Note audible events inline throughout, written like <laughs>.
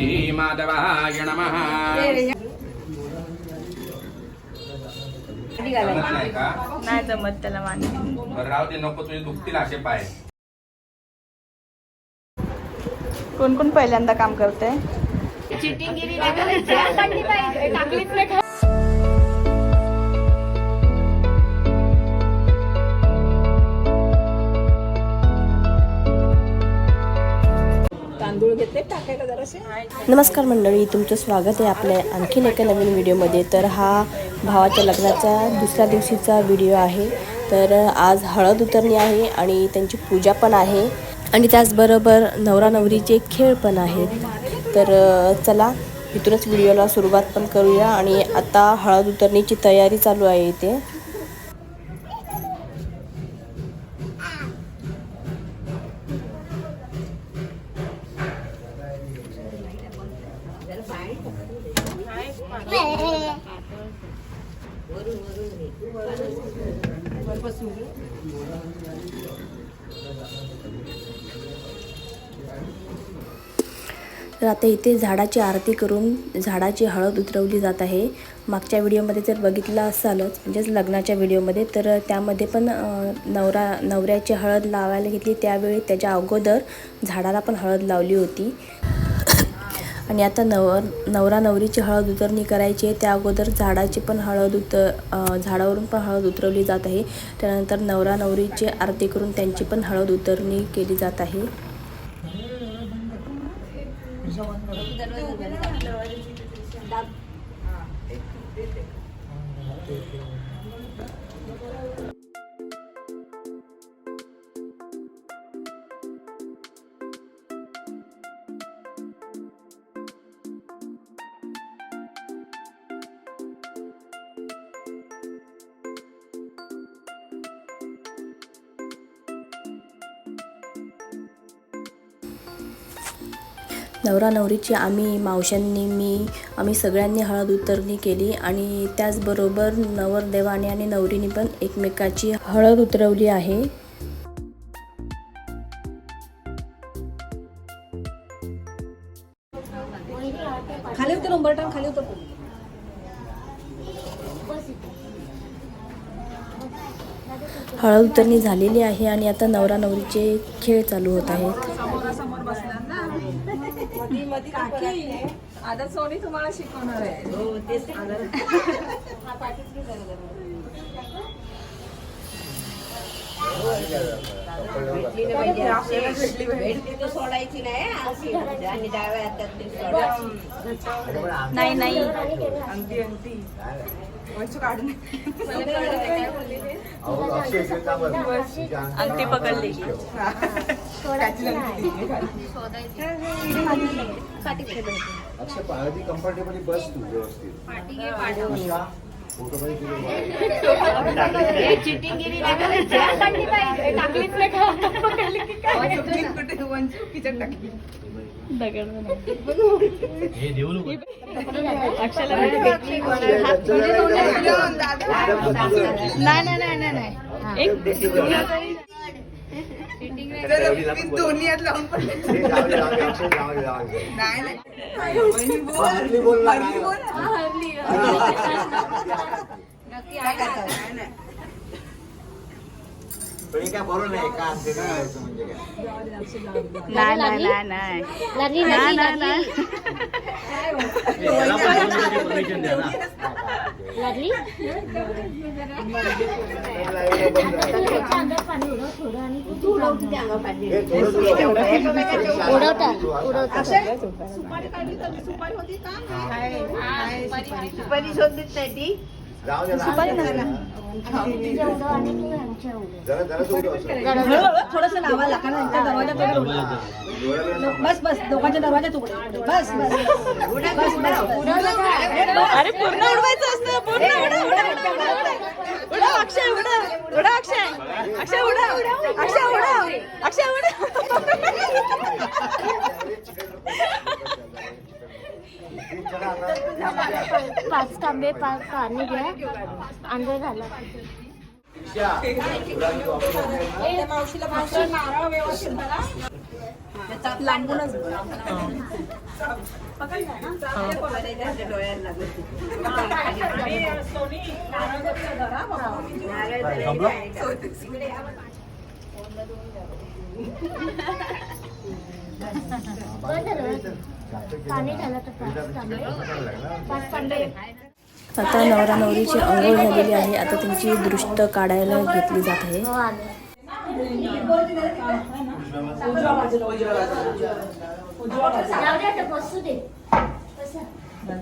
श्रीमाधवाय नमः। जमत नाही का? नाही जमत त्याला मान बरं राहू दे नको तुझे दुखतील असे पाय. कोण कोण पहिल्यांदा काम करते चिटिंगिरी नाही करायची. टाकलीच नाही नमस्कार मंडळी तुमचं स्वागत आहे आपल्या आणखीन एका नवीन व्हिडिओमध्ये. तर हा भावाच्या लग्नाचा दुसऱ्या दिवशीचा व्हिडिओ आहे. तर आज हळद उतरणी आहे आणि त्यांची पूजा पण आहे. आणि त्याचबरोबर नवरा नवरीचे खेळ पण आहेत. तर चला इथूनच व्हिडिओला सुरुवात पण करूया. आणि आता हळद उतरणीची तयारी चालू आहे इथे. तर आता इथे झाडाची आरती करून झाडाची हळद उतरवली जात आहे. मागच्या व्हिडिओमध्ये जर बघितलं असालच म्हणजेच लग्नाच्या व्हिडिओमध्ये तर त्यामध्ये पण नवरा नवऱ्याची हळद लावायला घेतली. त्यावेळी त्याच्या अगोदर झाडाला पण हळद लावली होती. आणि आता नव नवरा नवरीची हळद उतरणी करायची आहे. त्या अगोदर झाडाची पण हळद उत झाडावरून पण हळद उतरवली जात आहे. त्यानंतर नवरा नवरीची आरती करून त्यांची पण हळद उतरणी केली जात आहे. नवरा नवरीची आम्ही मावशांनी मी आम्ही सगळ्यांनी हळद उतरणी केली आणि त्याचबरोबर नवरदेवाने आणि नवरीने पण एकमेकाची हळद उतरवली आहे. खाली उतर उंबरठा खाली उतर. हळद उतरणी झालेली आहे आणि आता नवरा नवरीचे खेळ चालू होत आहेत. आता सोनी तुम्हाला शिकवणार आहे. हो तेच <laughs> सोडायची नाही सोडायची नाही. अंगठी पकडली. त्याची अंगठी अक्षय पायाची कम्फर्टेबली बस तू व्यवस्थित नाही नाही. नाही नाही मी दोन्ही हात लावून पडले. नाही नाही. बोल. बोल. हरली. बोल. काय काय बरोबर नाही का अंगठी घालायचं म्हणजे काय? नाही नाही नाही नाही. नाही, नाही, लागली? नाही. लागली हे थोडं तुला उडवता उडवता सुपारी. शोधलीच नाही ती. जाऊ दे ना. जरा जरा. थोडस लावा डोळ्याला बस बस. दोघांच्या दरवाजा तुकडे बस बस. बस बस. अरे पूर्ण उडवायचं असतं. पूर्ण उडव उडव उडव अक्षय अक्षय. अक्षय उडव अक्षय उडव अक्षय उडव खूप जण आता पाच पाणी घ्या लांबूनच डोळ्याला लागत पाणी घाला तर पाच. पाच. आता नवरा नवरीची अंघोळ झालेली आहे आता त्यांची दृष्ट काढायला घेतली जात आहे हो.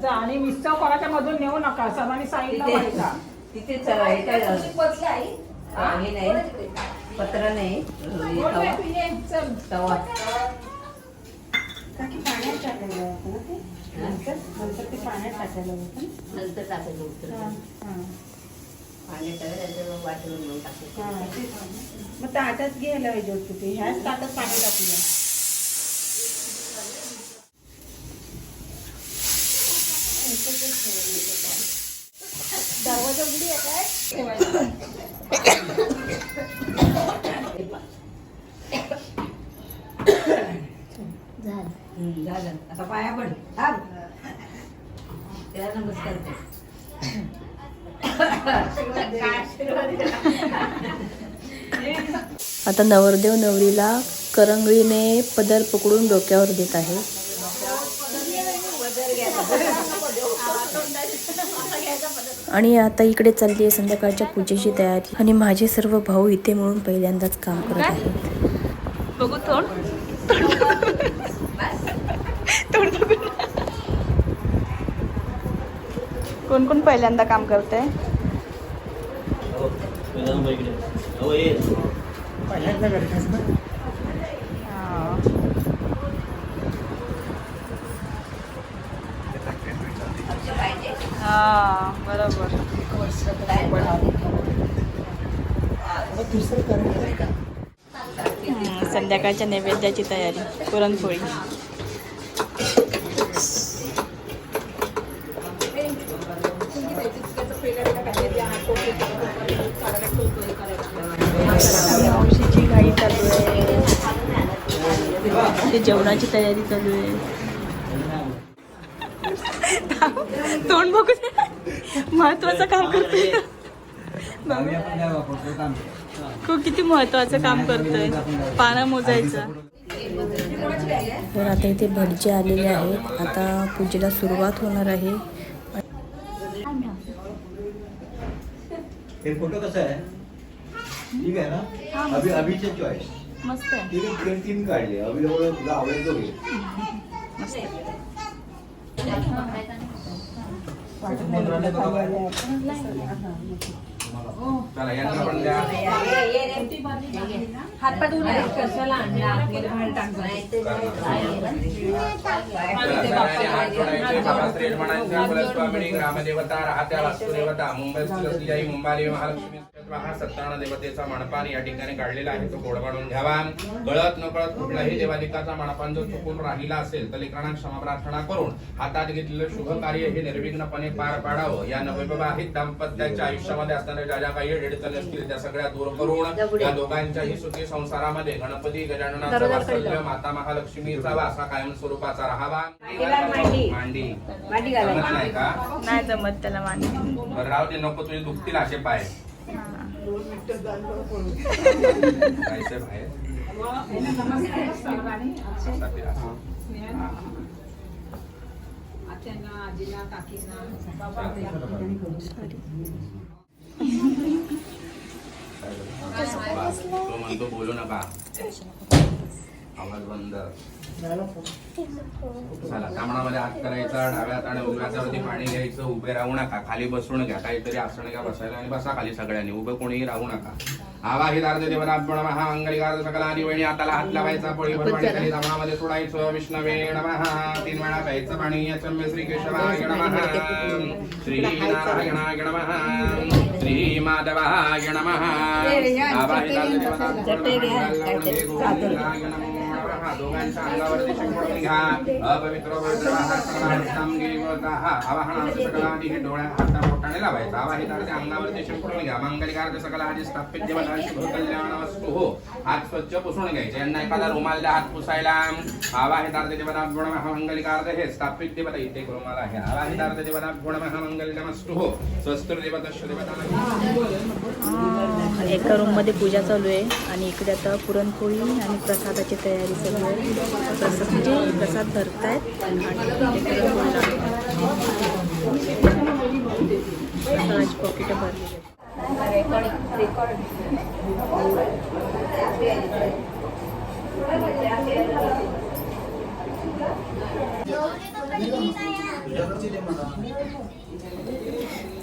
आणि मिसळ कोणाच्या मधून नेऊ नका सर्वांनी. तिथे नाही पत्र नाही नंतर टाकायचं पाण्यात त्याच्यावर वाटून घेऊन टाकायचं मग ताटात घ्यायला पाहिजे होतं ते. ह्याच ताटात पाणी टाकूया. <coughs> झालं. हम्म, झालं. आता पाया पड. त्याला नमस्कार आता नवरदेव नवरीला करंगळीने पदर पकडून डोक्यावर देत आहे. आणि आता इकडे चालली आहे संध्याकाळच्या पूजेची तयारी. आणि माझे सर्व भाऊ इथे मिळून पहिल्यांदाच काम करत आहेत. बघू तोंड. <laughs> कोण कोण पहिल्यांदा काम करते हा बरोबर. संध्याकाळच्या नैवेद्याची तयारी पुरणपोळी. ते जेवणाची तयारी चालू आहे. तोंड बघू. महत्वाचं काम करतोय. तू किती महत्वाचं काम करतोय. पानं मोजायचं. तर आता इथे भटजे आलेले आहेत. आता पूजेला सुरुवात होणार आहे. फोटो कसं आहे? ठीक आहे ना? अभि अभिचे चॉईस मस्त आहे. तीन तीन काढले. अभि जवळ तुला चला यांना पण द्या. ग्रामदेवता राहत्या वास्तुदेवता मुंबईत असलेली मुंबादेवी महालक्ष्मी हा सत्तावन्न देवतेचा मानपान या ठिकाणी काढलेला आहे तो गोड काढून घ्यावा. गळत न कळत कुठलाही देवादिकाचा मानपान जर चुकून राहिला असेल तर लेकरांना क्षमा प्रार्थना करून हातात घेतलेलं शुभ कार्य हे निर्विघ्नपणे पार पाडावं. या नवविवाहित दाम्पत्याच्या आयुष्यामध्ये असणाऱ्या ज्या ज्या काही अडचणी असतील त्या सगळ्या दूर करून या दोघांच्याही सुखी संसारामध्ये गणपती गजाननाचा वात्सल्य माता महालक्ष्मीचा वासा कायम स्वरूपाचा राहावा मांडी. जमत नाही का? नाही जमत त्याला मांडी. राहू दे नको तुझे दुखतील असे पाय. जायचंय बाहेर तो म्हणतो बोलू नका. आवाज बंद. चला कामणामध्ये हात करायचा डाव्यात आणि उजव्या हातावरती पाणी घ्यायचं उभे राहू नका खाली बसून घ्या काहीतरी आसन घ्या बसायला आणि बसा खाली सगळ्यांनी उभं कोणीही राहू नका. आवाहित अर्ध देवनाभ्य नमः मंगलिकार सकला आणि वहिनी हाताला हात लावायचा पोळी पाणी खाली जमणामध्ये सोडायचं विष्णवे तीन वेळा प्यायचं पाणी यचम्य श्री केशवाय नमः श्री नारायणाय नमः श्री माधवाय नमः. आवाहित अर्ध देवनाभ्य नमः मंगलाय नमो नमः हा दोघांच्या अंगावरती शिंपडून घ्या. अपवित्र पवित्र आहार सर्वांसांगी वळताः. आवाहनार्थ सकलादी हे डोळ्या हाता बोटाने लावायचं. आवाहितार्थ अंगावरती शिंपडून घ्या. मंगलिकार्थ सकलादी स्थापित देवता शुभ कल्याण हो. हात स्वच्छ पुसून घ्यायचे. यांना एखादा रुमाल द्या हात पुसायला. आवाहितार्थ देवता गुण महामंगलिकार्थ हे स्थापित हो. देवता इथे एक रुमाल आहे? आवाहितार्थ देवता गुण असतो हो. स्वस्त्र देवता देवता. एका रूममध्ये पूजा चालू आहे. आणि इकडे आता पुरणपोळी आणि प्रसादाची तयारी प्रसाद म्हणजे प्रसाद भरतायत आणि इकडे पुरणपोळी पॉकेट भरली तर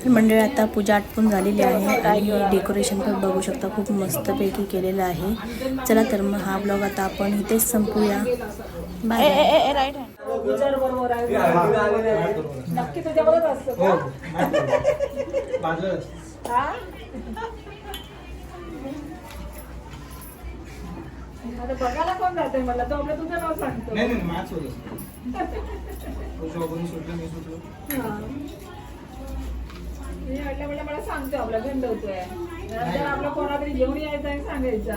मंडळी आता पूजा आटपून झालेली आहे. आणि डेकोरेशन पण बघू शकता. खूप मस्तपैकी केलेलं आहे. चला तर मग हा ब्लॉग आता आपण इथेच संपूया. बाय राईट आहे नक्की आता बघायला कोण जातंय मला? तो आपलं तुझं नाव सांगतो. नाही नाही मॅच होत हा. मी म्हटलं म्हटलं मला सांगतो आपला गंड होतोय. नंतर आपलं कोणातरी घेऊन यायचं आणि सांगायचा.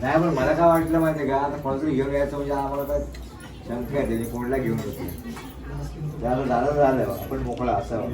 नाही. पण मला काय वाटलं माहितीये का? आता कोणातरी घेऊन यायचं म्हणजे आम्हाला काय शंका आहे त्याने कोणला घेऊन येते झालं झालं झालं आपण मोकळा असावं